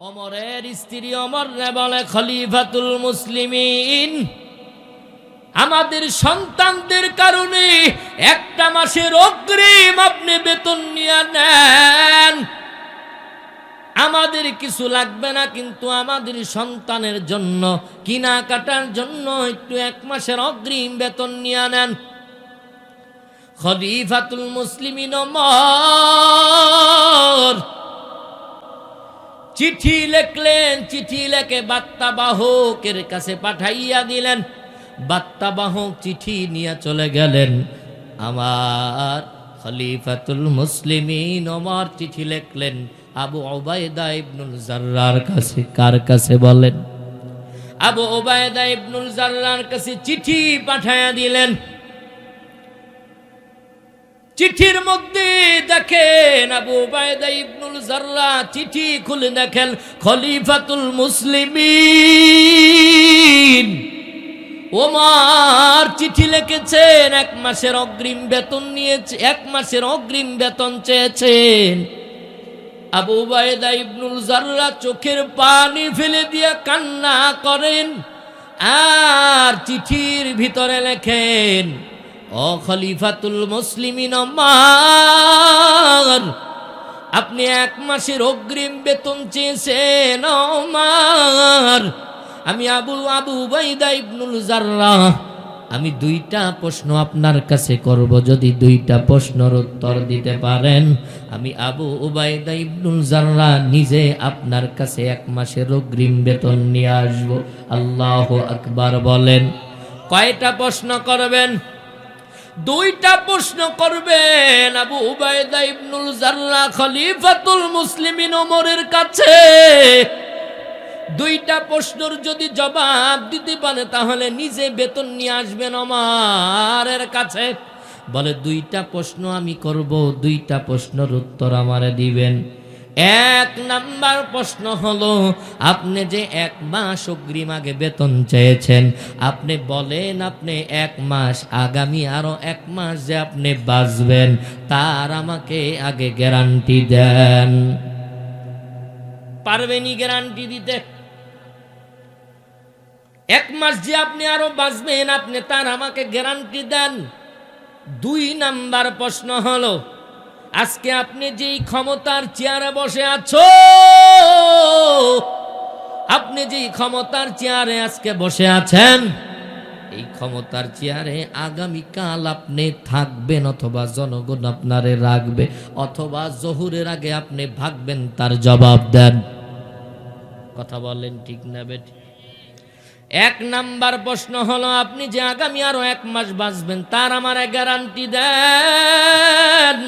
অমরের স্ত্রী অমর রে বলে, খলিফাতুল মুসলিমিন, আমাদের সন্তানদের কারণে একটা মাসের অগ্রিম আপনি বেতন নিয়ে নেন। আমাদের কিছু লাগবে না, কিন্তু আমাদের সন্তানের জন্য কিনা কাটার জন্য একটু এক মাসের অগ্রিম বেতন নিয়ে নেন। খলিফাতুল মুসলিমিন অমর চিঠি লিখলেন, চিঠি লেখে বার্তাবাহকের কাছে পাঠাইয়া দিলেন। বার্তাবাহক চিঠি নিয়ে চলে গেলেন। আমার খলিফাতুল মুসলিমিন ওমর চিঠি লিখলেন, আবু ওবায়দা ইবনুল জাররার কাছে, কার কাছে বলেন? আবু ওবায়দা ইবনুল জাররার কাছে চিঠি পাঠাইয়া দিলেন। চিঠির মধ্যে দেখেন আবু উবায়দা ইবনুল জাররা চিঠি খুলে দেখেন, খলিফাতুল মুসলিমিন। ওমার চিঠি লিখেছেন, এক মাসের অগ্রিম বেতন নিয়েছে, এক মাসের অগ্রিম বেতন চেয়েছেন। আবু বায়দা ইবনুল জাররা চোখের পানি ফেলে দিয়ে কান্না করেন, আর চিঠির ভিতরে লেখেন ও খলিফাতুল মুসলিমিন আপনি এক মাসের অগ্রিম বেতন চেয়েছেন আমি আবু আবু বাইদা ইবনুল জাররা। আমি দুইটা প্রশ্ন আপনার কাছে করব, যদি দুইটা প্রশ্নের উত্তর দিতে পারেন। আমি আবু উবাইদা ইবনুল জাররা নিজে আপনার কাছে এক মাসের অগ্রিম বেতন নিয়ে আসব। আল্লাহ আকবার বলেন। কয়টা প্রশ্ন করবেন? দুইটা প্রশ্ন করবেন। আবু উবায়দা ইবনুল জাল্লা খলিফাতুল মুসলিমিন ওমরের কাছে। দুইটা প্রশ্নর যদি জবাব দিতে পারে, তাহলে নিজে বেতন নিয়ে আসবেন আমারের কাছে। বলে, দুইটা প্রশ্ন আমি করব, দুইটা প্রশ্নের উত্তর আমারে দিবেন। এক নাম্বার প্রশ্ন হলো, আপনি যে এক মাস অগ্রিম আগে বেতন চেয়েছেন, আপনি বলেন আপনি এক মাস, আগামী আরও এক মাস যে আপনি বাঁচবেন, তার আমাকে আগে গ্যারান্টি দেন। পারবেনি গ্যারান্টি দিতে? এক মাস যে আপনি আরও বাঁচবেন, আপনি তার আমাকে গ্যারান্টি দেন। দুই নাম্বার প্রশ্ন হলো আজকে আপনি যেই ক্ষমতার চেয়ারে বসে আছো, আপনি যেই ক্ষমতার চেয়ারে আজকে বসে আছেন, এই ক্ষমতার চেয়ারে আগামীকাল আপনি থাকবেন অথবা জনগণ আপনারে রাখবে, অথবা জহুরের আগে আপনি ভাগবেন, তার জবাব দেন। কথা বলেন ঠিক না বেটি এক নাম্বার প্রশ্ন হলো, আপনি যে আগামী আরও এক মাস বাঁচবেন, তার আমার গ্যারান্টি দেন।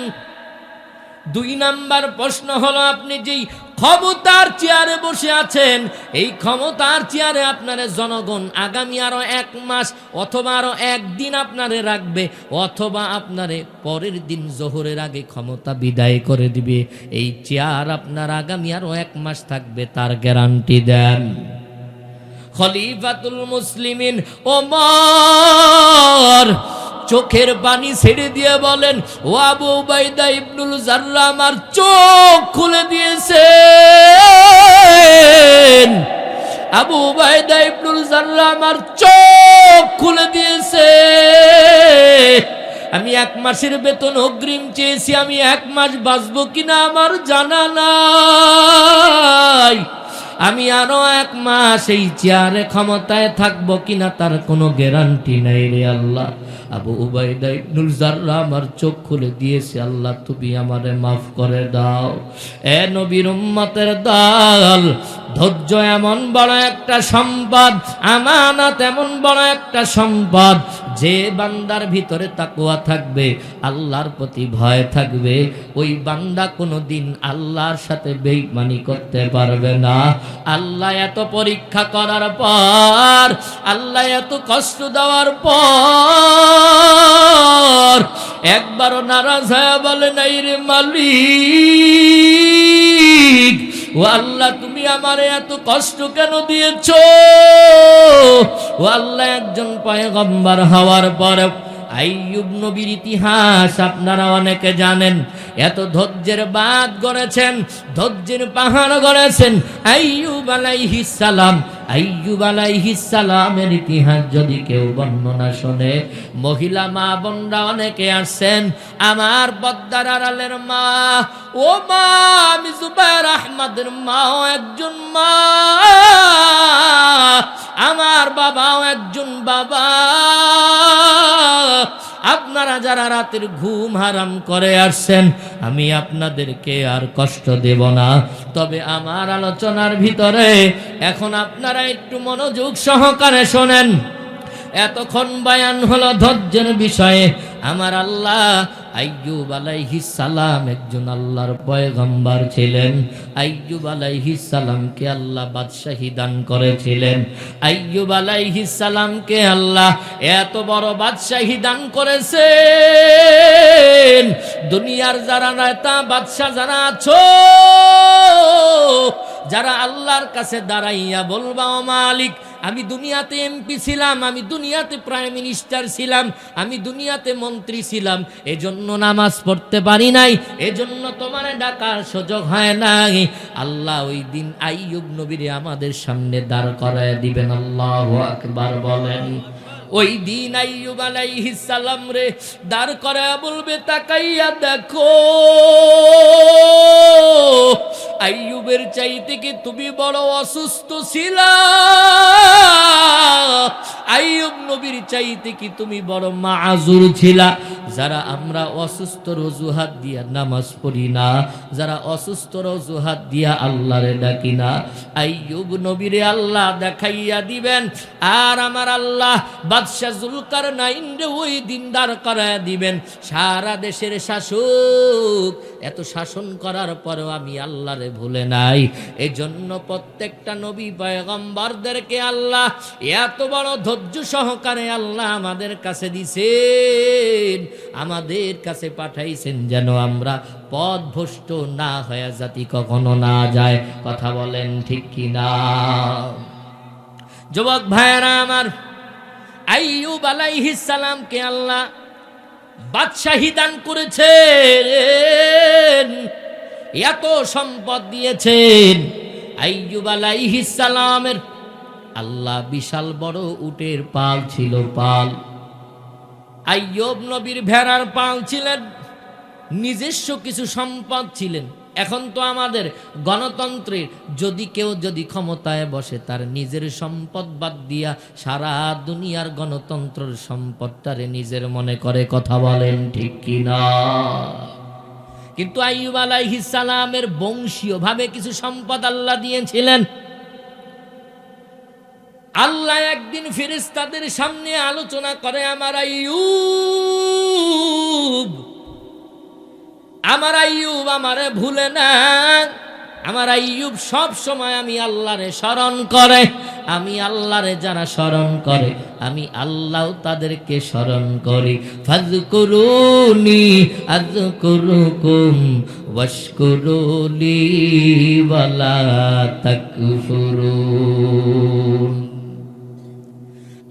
দুই নাম্বার প্রশ্ন হলো, আপনি যেই ক্ষমতার চেয়ারে বসে আছেন, এই ক্ষমতার চেয়ারে আপনার জনগণ আগামী আরও এক মাস অথবা আরও একদিন আপনারে রাখবে, অথবা আপনারে পরের দিন জোহরের আগে ক্ষমতা বিদায় করে দিবে। এই চেয়ার আপনার আগামী আরও এক মাস থাকবে, তার গ্যারান্টি দেন। খলিফাতুল মুসলিমিন ওমর চোখের পানি ছেড়ে দিয়ে বলেন, ও আবু উবাইদা ইবনুল জাররা আমার চোখ খুলে দিয়েছে আবু উবাইদা ইবনুল জাররা আমার চোখ খুলে দিয়েছে। আমি এক মাসের বেতন অগ্রিম চেয়েছি, আমি এক মাস বাঁচবো কিনা আমার জানা নাই। আমি আরও এক মাস এই চেয়ারে ক্ষমতায় থাকব কিনা তার কোনো গ্যারান্টি নাই রে আল্লাহ। আবু উবাইদা ইবনুল আমার চোখ খুলে দিয়েছে, আল্লাহ তুমি আমারে মাফ করে দাও। এ নবীর উম্মতের দাল ধৈর্য এমন বড় একটা সম্পদ, আমানত এমন বড় একটা সম্পদ, যে বান্দার ভিতরে তাকুয়া থাকবে, আল্লাহর প্রতি ভয় থাকবে, ওই বান্দা কোনো দিন আল্লাহর সাথে বেইমানি করতে পারবে না। আল্লাহ এত পরীক্ষা করার পর, আল্লাহ এত কষ্ট দেওয়ার পর, একবারও নারাজ হয়ে বলে, নাই রে মালিক ও আল্লাহ, তুমি আমারে এত কষ্ট কেন দিয়েছ? ও আল্লাহ, একজন পয়গম্বর হওয়ার পর আইয়ুব নবীর ইতিহাস আপনারা অনেকে জানেন। এত ধৈর্যের বাদ গড়েছেন, ধৈর্যের পাহাড় গড়েছেন। আইয়ুব আলাইহিস সালাম আইয়ুব আলাইহিস সালামের ইতিহাস যদি কেউ বর্ণনা শোনে, মহিলা মা বোনরা অনেকে আসছেন আমার পদ্মার আড়ালের মা, ও মা, আমি জুবাইর আহমদের মাও একজন মা, আমার বাবাও একজন বাবা। আপনারা যারা রাতের ঘুম হারাম করে আসছেন, আমি আপনাদেরকে আর কষ্ট দেব না। তবে আমার আলোচনার ভিতরে এখন আপনারা একটু মনোযোগ সহকারে শোনেন। এতক্ষণ বায়ান হলো ধৈর্যের বিষয়ে। আমার আল্লাহ আইয়ুব আলাইহিস সালাম একজন আল্লাহর পয়গম্বর ছিলেন। আইয়ুব আলাইহিস সালামকে আল্লাহ বাদশাহী দান করেছিলেন। আইয়ুব আলাইহিস সালামকে আল্লাহ এত বড় বাদশাহী দান করেছেন। দুনিয়ার যারা নেতা, বাদশাহ যারা আছো যারা আল্লাহর কাছে দাঁড়াইয়া বলবা, ও মালিক, আমি দুনিয়াতে এমপি ছিলাম, আমি দুনিয়াতে প্রাইম মিনিস্টার ছিলাম, আমি দুনিয়াতে মন্ত্রী ছিলাম, এজন্য নামাজ পড়তে পারি নাই, এজন্য তোমার ডাকার সুযোগ হয় নাই। আল্লাহ ওই দিন আইয়ুব নবীরে আমাদের সামনে দাঁড় করায় দিবেন। আল্লাহ আকবার বলেন। ওই দিন সালাম রে, দাঁড় করায় বলবে, তাকাইয়া দেখো। আইয়ুবের চাইতে কি তুমি বড় অসুস্থ ছিলা? আইয়ুব নবীর চাইতে কি তুমি বড় মাআজুর ছিলা? যারা আমরা অসুস্থ রজুহাত দিয়া নামাজ পড়ি না, যারা অসুস্থ রজুহাত দিয়া আল্লাহরে ডাকি না, আইয়ুব নবীরে আল্লাহ দেখাইয়া দিবেন, আর আমার আল্লাহ বাদশাহ জুলকার নাইন ওই দিন দাঁড় করাইয়া দিবেন। সারা দেশের শাসক, এত শাসন করার পরেও আমি আল্লাহরে ভুলে নাই। এই জন্য প্রত্যেকটা নবী পয়গম্বরদেরকে আল্লাহ এত বড় ধৈর্য সহকারে আল্লাহ আমাদের কাছে দিছেন, আমাদের কাছে পাঠাইছেন যেন আমরা পথ ভ্রষ্ট না হয়ে জাতি কখনো না যায়। কথা বলেন ঠিক কি না যুবক ভাইয়েরা আমার আইয়ুব আলাইহিস সালামকে আল্লাহ বাদশাহী দান করেছেন। এত সম্পদ দিয়েছেন। আইয়ুব আলাইহিস সালামের আল্লাহ বিশাল বড় উটের পাল ছিল পাল। আইয়ুব নবীর ভেড়ার পাল ছিলেন। নিজস্ব কিছু সম্পদ ছিলেন। এখন তো আমাদের গণতন্ত্রের, যদি কেউ যদি ক্ষমতায় বসে, তার নিজের সম্পদ বাদ দিয়া সারা দুনিয়ার গণতন্ত্রের সম্পদটারে নিজের মনে করে কথা বলেন, ঠিক কিনা কিন্তু আইয়ুব আলাইহিস সালামের বংশীয় ভাবে কিছু সম্পদ আল্লাহ দিয়েছিলেন। আল্লাহ একদিন ফেরেশতাদের সামনে আলোচনা করে, আমার আইয়ুব আমার আইয়ুব আমারে ভুলে না আমার আইয়ুব সব সময় আমি আল্লাহরে স্মরণ করে। আমি আল্লাহরে যারা স্মরণ করে, আমি আল্লাহ তাদেরকে স্মরণ করি। ফাজকুরুনি আযকুরুকুম, ওয়াশকুরুলি, ওয়ালা তাকফুরুন।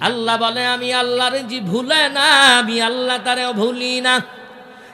আল্লাহ বলে, আমি আল্লাহরে যে ভুলে না, আমি আল্লাহ তারেও ভুলি না।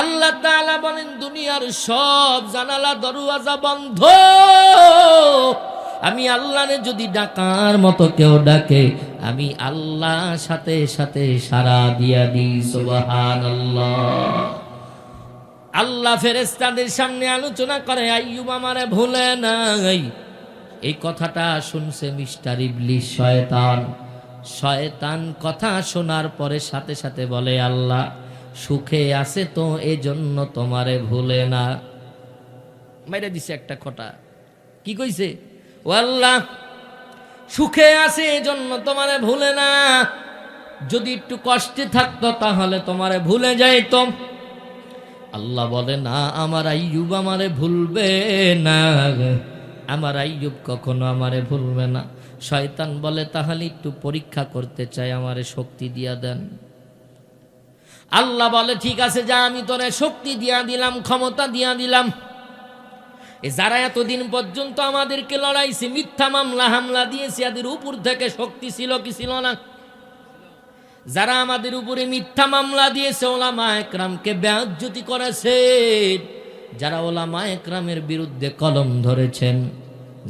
আল্লাহ তাআলা বলেন, দুনিয়ার সব জানালা, দরওয়াজা বন্ধ। আমি আল্লাহরে যদি ডাকার মতো কেউ ডাকে, আমি আল্লাহ সাথে সাথে সারা দিয়া দিই, সুবহানাল্লাহ। আল্লাহ ফেরেস্তাদের সামনে আলোচনা করে, আইয়ুব আমারে ভুলে নাই। এই কথাটা শুনছে মিস্টার ইবলিস। শয়তান। শয়তান কথা শোনার পরে সাথে সাথে বলে, আল্লাহ, সুখে আছে তো, এজন্য তোমারে ভুলে না। মেরে দিছে একটা খোটা। কি কইছে? ও আল্লাহ, সুখে আছে, এজন্য তোমারে ভুলে না। যদি একটু কষ্টে থাকতো, তাহলে তোমারে ভুলে যাইতো। আল্লাহ বলে, না, আমার আইয়ুব আমারে ভুলবে না। আমার আইয়ুব কখনো আমারে ভুলবে না। শয়তান বলে, তাহলে একটু পরীক্ষা করতে চাই, আমারে শক্তি দিয়া দেন। আল্লাহ বলে, ঠিক আছে, যা, আমি তোরে শক্তি দিয়া দিলাম, ক্ষমতা দিয়া দিলাম। যারা এতদিন পর্যন্ত আমাদেরকে লড়াইছে, মিথ্যা মামলা, হামলা দিয়েছে, এদের উপর থেকে শক্তি ছিল কি ছিল না? যারা আমাদের উপরে মিথ্যা মামলা দিয়েছে, ওলামা একরামকে ব্যাজ্যতি করেছে। যারা ওলামা একরামের বিরুদ্ধে কলম ধরেছেন,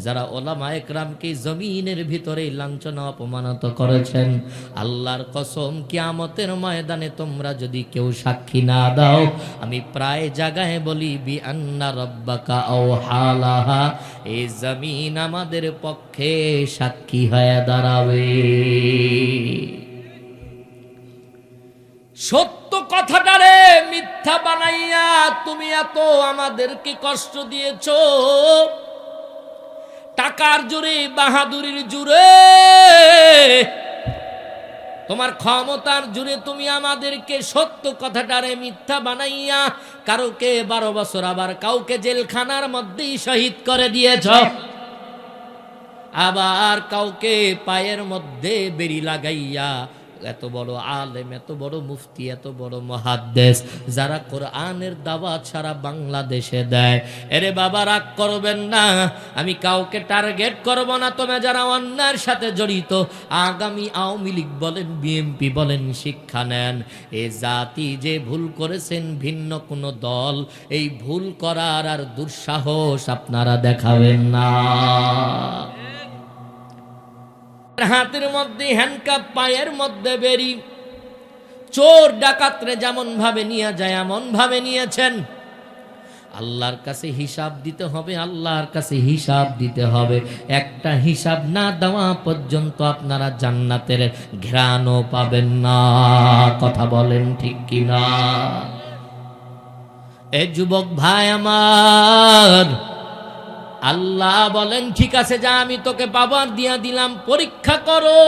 যারা ওলামা একরামকে জমিনের ভিতরে লাঞ্ছনা অপমানত করেছেন, আল্লাহর কসম কিয়ামতের ময়দানে তোমরা যদি কেউ সাক্ষী না দাও, আমি প্রায় জায়গায় বলি বি আন্না রব্বাকা ও হালাহা এই জমিন আমাদের পক্ষে সাক্ষী হয়ে দাঁড়াবে। সত্য কথাটারে মিথ্যা বানাইয়া তুমি এত আমাদেরকে কষ্ট দিয়েছ। টাকার জোরে, বাহাদুরির জুড়ে তোমার ক্ষমতার জুড়ে তুমি আমাদেরকে সত্য কথাটারে মিথ্যা বানাইয়া কারোকে বারো বছর আবার কাউকে জেলখানার মধ্যেই শহীদ করে দিয়েছ। আবার কাউকে পায়ের মধ্যে বেরি লাগাইয়া এত বড় আলেম, এত বড় মুফতি, এত বড় মহাদ্দেশ যারা কোরআনের দাওয়াত সারা বাংলাদেশে দেয়। এরে বাবা, রাগ করবেন না, আমি কাউকে টার্গেট করব না। তবে যারা অন্যায়ের সাথে জড়িত, আগামী আওয়ামী লীগ বলেন, বিএমপি বলেন, শিক্ষা নেন। এ জাতি যে ভুল করেছেন, ভিন্ন কোনো দল, এই ভুল করার আর দুঃসাহস আপনারা দেখাবেন না। হাতের মধ্যে হ্যান্ডকাপ পায়ের মধ্যে বেরি। চোর ডাকাতরে যেমন ভাবে নিয়ে যায় এমন ভাবে নিয়েছেন। আল্লাহর কাছে হিসাব দিতে হবে, আল্লাহর কাছে হিসাব দিতে হবে। একটা হিসাব না দেওয়া পর্যন্ত আপনারা জান্নাতের ঘ্রাণও পাবেন না। কথা বলেন ঠিক কিনা? এ যুবক ভাই আমার আল্লাহ বলেন, ঠিক আছে, যা, আমি তোকে বাবার দিয়া দিলাম, পরীক্ষা করো।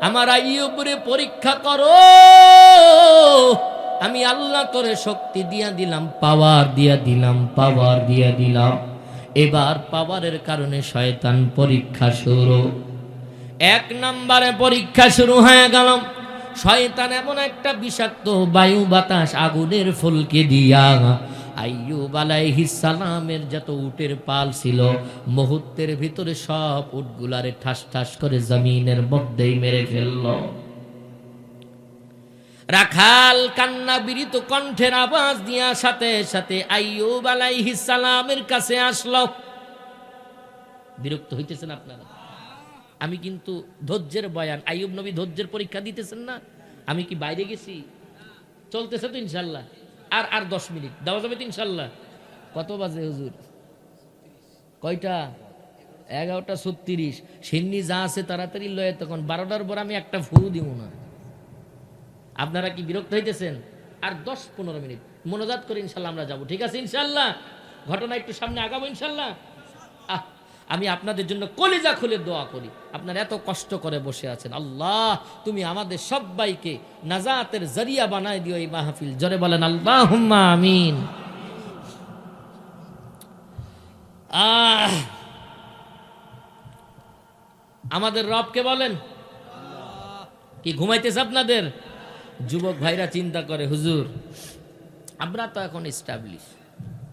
আমার আইয়ুবরে পরীক্ষা করো। আমি আল্লাহ তোরে শক্তি দিয়া দিলাম, পাওয়ার দিয়া দিলাম, পাওয়ার দিয়া দিলাম। এবার পাওয়ারের কারণে শয়তান পরীক্ষা শুরু। এক নম্বরে পরীক্ষা শুরু হয়ে গেল। শয়তান এমন একটা বিষাক্ত বায়ু বাতাস আগুনের ফুলকে দিয়া আইয়ুব আলাইহিস সালামের যত উটের পাল ছিল, মুহূর্তের ভিতরে সব উটগুলারে ঠাস ঠাস করে জমিনের মধ্যেই মেরে ফেলল। রাখাল কান্না বিরিত কণ্ঠের আওয়াজ দিয়া সাথে সাথে আইয়ুব আলাইহিস সালামের কাছে আসলো। বিরক্ত হইতেছেন আপনারা? আমি কিন্তু ধৈর্যের বয়ান, আইয়ুব নবী ধৈর্যের পরীক্ষা দিতেছেন না? আমি কি বাইরে গেছি? চলতেছে তো ইনশাল্লাহ। আর আর দশ মিনিট। দেওয়া যাবে ইনশাল্লাহ। কত বাজে হুজুর? কয়টা? এগারোটা ছত্রিশ। সিন্নি যা আছে তাড়াতাড়ি লয়ে তখন বারোটার পর আমি একটা ফুরু দিব না। আপনারা কি বিরক্ত হইতেছেন? আর দশ পনেরো মিনিট। মনোজাত করে ইনশাল্লাহ আমরা যাব। ঠিক আছে ইনশাল্লাহ? ঘটনা একটু সামনে আগাবো ইনশাল্লাহ? আমি আপনাদের জন্য কলিজা খুলে দোয়া করি। আপনারা এত কষ্ট করে বসে আছেন। আল্লাহ, তুমি আমাদের সবাইকে নাজাতের জরিয়া বানায় দিও এই মাহফিল। জরে বলেন আল্লাহ আমিন। আহ, আমাদের রবকে বলেন? কি ঘুমাইতেছে আপনাদের? যুবক ভাইরা চিন্তা করে, হুজুর, আমরা তো এখন এস্টাবলিশ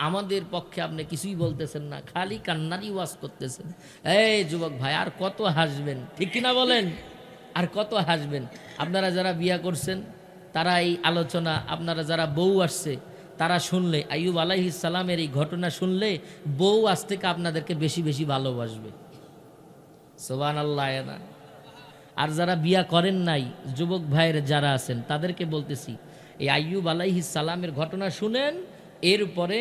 আমাদের পক্ষে আপনি কিছুই বলতেছেন না, খালি কান্নারই ওয়াজ করতেছেন। এই যুবক ভাই, আর কত হাসবেন? ঠিক কিনা বলেন? আর কত হাসবেন? আপনারা যারা বিয়া করছেন, তারা এই আলোচনা, আপনারা যারা বউ আসছে, তারা শুনলে, আইয়ুব সালামের এই ঘটনা শুনলে, বউ আজ থেকে আপনাদেরকে বেশি বেশি ভালোবাসবে। সোবান আল্লাহ আর যারা বিয়া করেন নাই, যুবক ভাইয়ের যারা আছেন, তাদেরকে বলতেছি, এই আইয়ুব সালামের ঘটনা শুনেন, এরপরে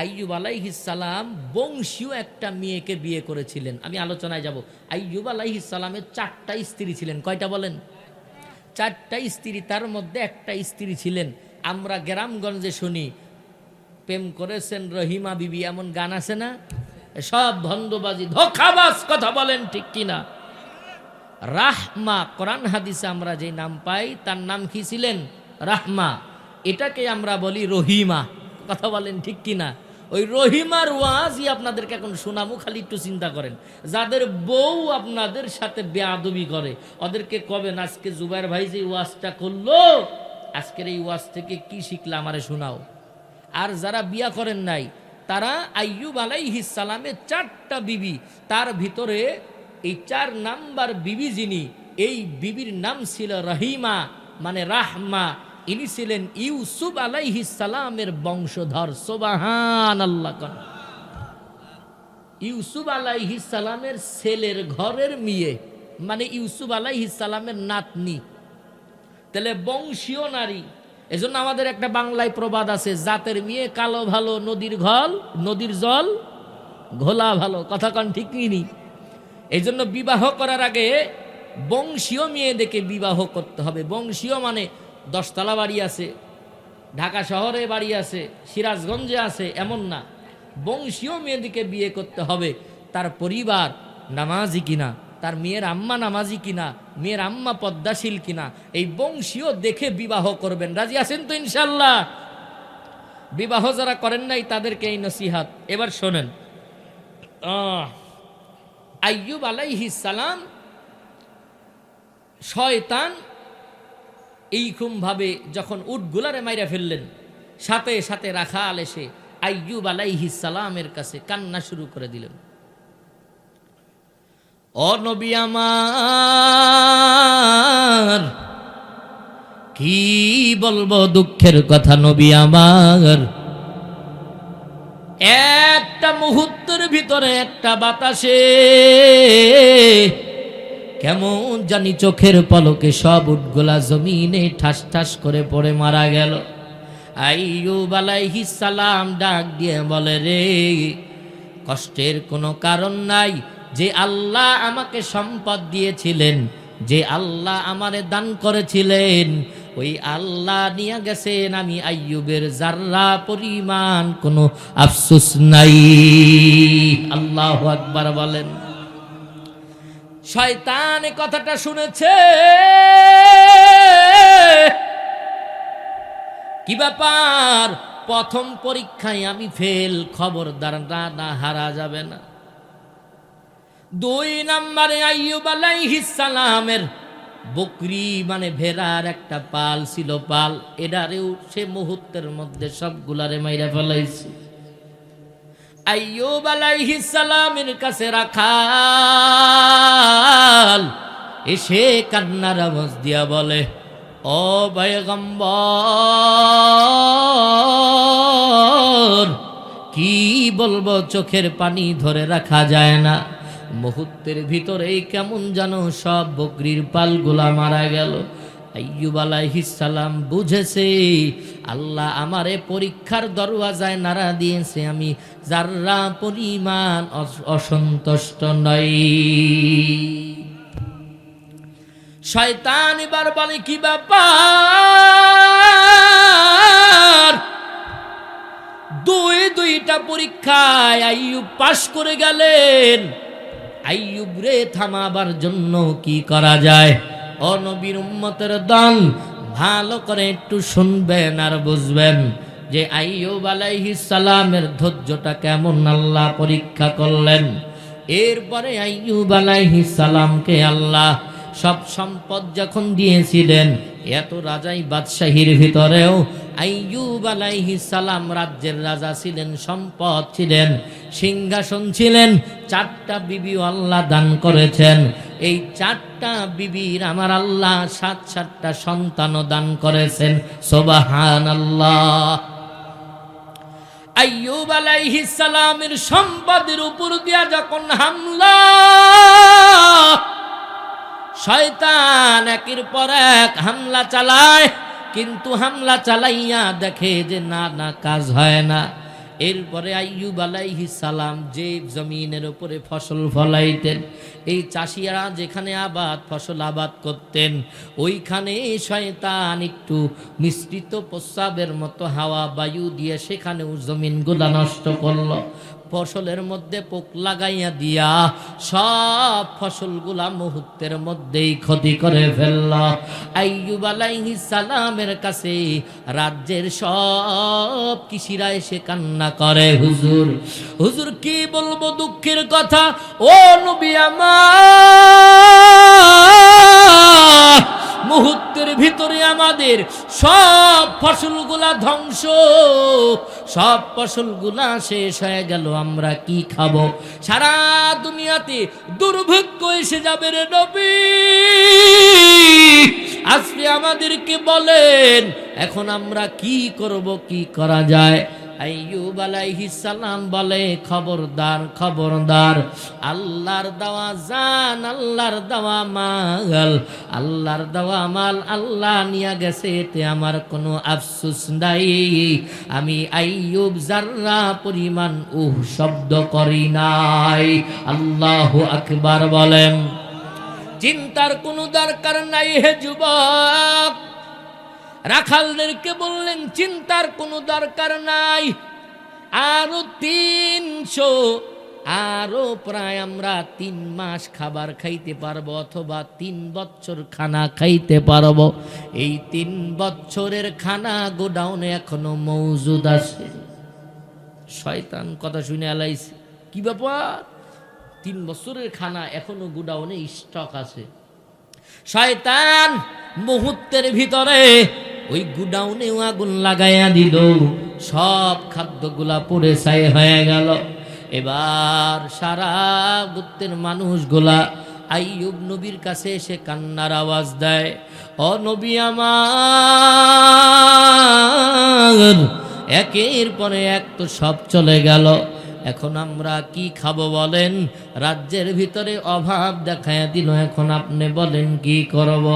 আইয়ুব আলাইহিস সালাম বংশীয় একটা মেয়েকে বিয়ে করেছিলেন। আমি আলোচনায় যাব। আইয়ুব আলাইহিস সালামের চারটা স্ত্রী ছিলেন। কয়টা বলেন? চারটা স্ত্রী, তার মধ্যে একটা স্ত্রী ছিলেন। আমরা গ্রামগঞ্জে শুনি, প্রেম করেছেন রহিমা বিবি, এমন গান আছে না? সব ধন্দবাজি, ধোকাবাজ কথা বলেন ঠিক কিনা? রাহমা, কোরআন হাদিসে আমরা যে নাম পাই, তার নাম কি ছিলেন? রাহমা। এটাকে আমরা বলি রহিমা। কথা বলেন ঠিক কিনা? ওই রহিমার ওয়াজই আপনাদেরকে এখন শোনামু খালি একটু চিন্তা করেন। যাদের বউ আপনাদের সাথে বেয়াদবি করে, ওদেরকে কবেন, আজকে জুবাইর ভাই যে ওয়াজটা করল, আজকের এই ওয়াজ থেকে কি শিখলে আমারে শোনাও? আর যারা বিয়া করেন নাই, তারা আইয়ুব সালামের চারটা বিবি, তার ভিতরে এই চার নাম্বার বিবি যিনি, এই বিবির নাম ছিল রহিমা মানে রাহমা। ইনি ছিলেন ইউসুফ আলাইহিস সালামের বংশধর সোবাহান আল্লাহ ইউসুফ আলাইহিস সালামের ছেলের ঘরের মেয়ে মানে ইউসুফ আলাইহিস সালামের নাতনি। তাহলে বংশীয় নারী, এজন্য আমাদের একটা বাংলায় প্রবাদ আছে, জাতের মেয়ে কালো ভালো, নদীর ঘল, নদীর জল, ঘোলা ভালো, কথা কন ঠিক নি? এই জন্য বিবাহ করার আগে বংশীয় মেয়েদেরকে বিবাহ করতে হবে। বংশীয় মানে দশতলা বাড়ি আছে, ঢাকা শহরে বাড়ি আছে, সিরাজগঞ্জে আছে, এমন না। বংশীয় মেয়েদিকে বিয়ে করতে হবে, তার পরিবার নামাজি কিনা, তার মেয়ের আম্মা নামাজি কিনা, মেয়ের আম্মা পদ্মাশীল কিনা, এই বংশীয় দেখে বিবাহ করবেন। রাজি আছেন তো ইনশাল্লাহ বিবাহ যারা করেন নাই, তাদেরকে এই নসিহাত। এবার শোনেন। আইয়ুব আলাইহিস সালাম শয়তান এইরকমভাবে যখন উটগুলারে মাইরা ফেললেন, সাথে সাথে রাখাল এসে আইয়ুব আলাইহিস সালামের কাছে কান্না শুরু করে দিলেন। ও নবী আমার, কি বলব দুঃখের কথা নবী আমার? একটা মুহূর্তের ভিতরে একটা বাতাসে কেমন জানি চোখের পলকে সব উঠগোলা জমিনে ঠাস ঠাস করে পড়ে মারা গেল। আইয়ুব আলাইহিস সালাম ডাক দিয়ে বলে, রে, কষ্টের কোনো কারণ নাই যে আল্লাহ আমাকে সম্পদ দিয়েছিলেন, যে আল্লাহ আমারে দান করেছিলেন। ওই আল্লাহ নিয়ে গেছেন আমি আইয়ুবের জাররা পরিমাণ কোনো আফসোস নাই। আল্লাহ আকবার বলেন। শয়তান কথাটা শুনেছে। কি ব্যাপার? প্রথম পরীক্ষায় আমি ফেল, খবরদার, না না, হারা যাবে না। দুই নম্বরে আইয়ুব সালামের বকরি মানে ভেড়ার একটা পাল ছিল, পাল। এটারেও সে মুহূর্তের মধ্যে সবগুলারে মাইরা ফেলাইছে। আইয়ুব আলাইহিস সালামের কাছে রাখাল, এসে কান্নার আওয়াজ দিয়া বলে, ও পয়গম্বর, কি বলব চোখের পানি ধরে রাখা যায় না। মুহূর্তের ভিতরেই কেমন যেন সব বকরির পালগুলা মারা গেল। আইয়ুব সালাম বুঝেছে, আল্লাহ আমারে পরীক্ষার দরওয়াজায় নাড়া দিয়েছে, আমি যাররা পরিমাণ অসন্তুষ্ট নই। শয়তান এবার বলে, কি ব্যাপার? দুই দুইটা পরীক্ষায় আইয়ুব পাশ করে গেলেন। আইয়ুব রে থামাবার জন্য কি করা যায়? অনবীর উম্মতের দল ভালো করে একটু শুনবেন আর বুঝবেন যে আইয়ুব আলাইহিস সালামের ধৈর্যটা কেমন আল্লাহ পরীক্ষা করলেন। এরপরে আইয়ুব আলাইহিস সালামকে আল্লাহ সব সম্পদ যখন দিয়েছিলেন, এত রাজাই বাদশাহীর ভিতরেও আইয়ুব আলাইহিস সালাম রাজ্যের রাজা ছিলেন, সম্পদ ছিলেন, সিংহাসন ছিলেন, চারটা বিবি আল্লাহ দান করেছেন। এই চারটা বিবির আমার আল্লাহ সাত সাতটা সন্তানও দান করেছেন। সোবাহান আল্লাহ আইয়ুব আলাইহিস সালামের সম্পদের উপর দিয়া যখন হামলা, শয়তান একের পর এক হামলা চালায়, কিন্তু হামলা চালাইয়া দেখে যে না না, কাজ হয় না। এরপরে আইয়ুব আলাইহি সালাম যে জমিনের উপরে ফসল ফলাইতেন, এই চাষিরা যেখানে আবাদ, ফসল আবাদ করতেন, ওইখানে শয়তান একটু মিশ্রিত প্রস্রাবের মতো হাওয়া বায়ু দিয়ে সেখানেও জমিন জমিনগুলা নষ্ট করল। ফসলের মধ্যে পোক লাগাইয়া দিয়া, সব ফসলগুলা মুহূর্তের মধ্যেই ক্ষতি করে ফেলল। আইয়ুব আলাইহিস সালামের কাছে রাজ্যের সব কৃষিরা এসে কান্না করে, হুজুর হুজুর, কি বলব দুঃখের কথা? ও নবী আমার, মুহূর্তের ভিতরে আমাদের সব ফসলগুলা ধ্বংস, সব ফসলগুলা শেষ হয়ে গেল, আমরা কি খাব? সারা দুনিয়াতে দুর্ভিক্ষ এসে যাবে রে নবী। আজকে আমাদেরকে বলেন, এখন আমরা কি করব, কি করা যায়? আইয়ুব আলাইহিস সালাম বলে, খবরদার খবরদার। আল্লাহর দেওয়া জান, আল্লাহর দেওয়া মাল, আল্লাহর দেওয়া মাল আল্লাহ নিয়ে গেছে, এতে আমার কোনো আফসোস নাই। আমি আইয়ুব জাররা পরিমাণ উহ শব্দ করি নাই। আল্লাহ আকবার বলেন। চিন্তার কোনো দরকার নাই হে যুবক। রাখালদেরকে বললেন, চিন্তার কোনো দরকার নাই। আরও তিনশো, আরও প্রায় আমরা তিন মাস খাবার খাইতে পারব অথবা তিন বছর খানা খাইতে পারব। এই তিন বছরের খানা গোডাউনে এখনও মজুদ আছে। শয়তান কথা শুনে আলাইছে, কি ব্যাপার? তিন বছরের খানা এখনও গোডাউনে স্টক আছে। শয়তান মুহূর্তের ভিতরে ওই গুডাউনেও আগুন লাগাইয়া দিল। সব খাদ্যগুলা পুড়ে ছাই হয়ে গেল। এবার সারা গুত্তের মানুষগুলা আইয়ুব নবীর কাছে এসে কান্নার আওয়াজ দেয়, ও নবী আমার! একের পরে এক তো সব চলে গেল। এখন আমরা কি খাব বলেন? রাজ্যের ভিতরে অভাব দেখায় দিল। এখন আপনি বলেন কি করব?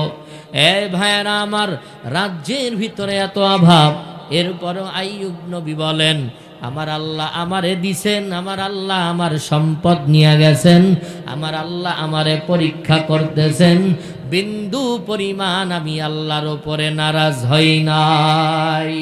এ ভাইয়েরা, আমার রাজ্যের ভিতরে এত অভাব, এরপরও আইয়ুব নবী বলেন, আমার আল্লাহ আমারে দিছেন, আমার আল্লাহ আমার সম্পদ নিয়ে গেছেন, আমার আল্লাহ আমারে পরীক্ষা করতেছেন, বিন্দু পরিমাণ আমি আল্লাহর ওপরে নারাজ হই নাই।